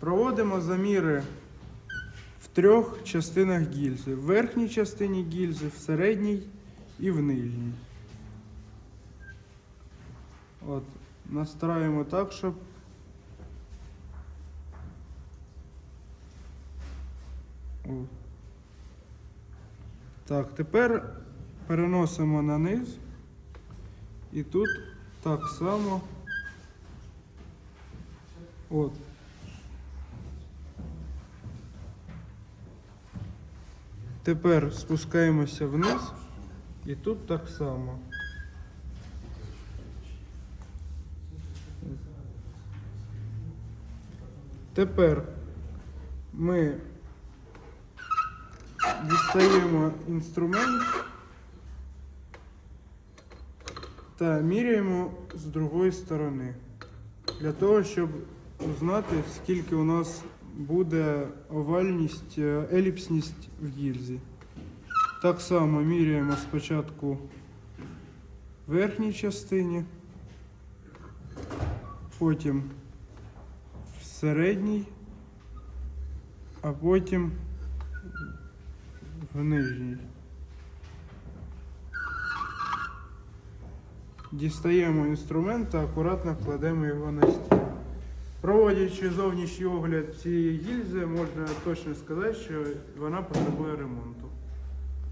Проводимо заміри в трьох частинах гільзи. В верхній частині гільзи, в середній і в нижній. От, настраюємо так, щоб. О. Так, тепер переносимо на низ. І тут так само. От. Тепер спускаємося вниз і тут так само. Тепер ми дістаємо інструмент та міряємо з другої сторони. Для того, щоб узнати, скільки у нас буде овальність, е, еліпсність в гільзі. Так само міряємо спочатку в верхній частині, потім в середній, а потім в нижній. Дістаємо інструмент та акуратно кладемо його на стіл. Проводячи зовнішній огляд цієї гільзи, можна точно сказати, що вона потребує ремонту.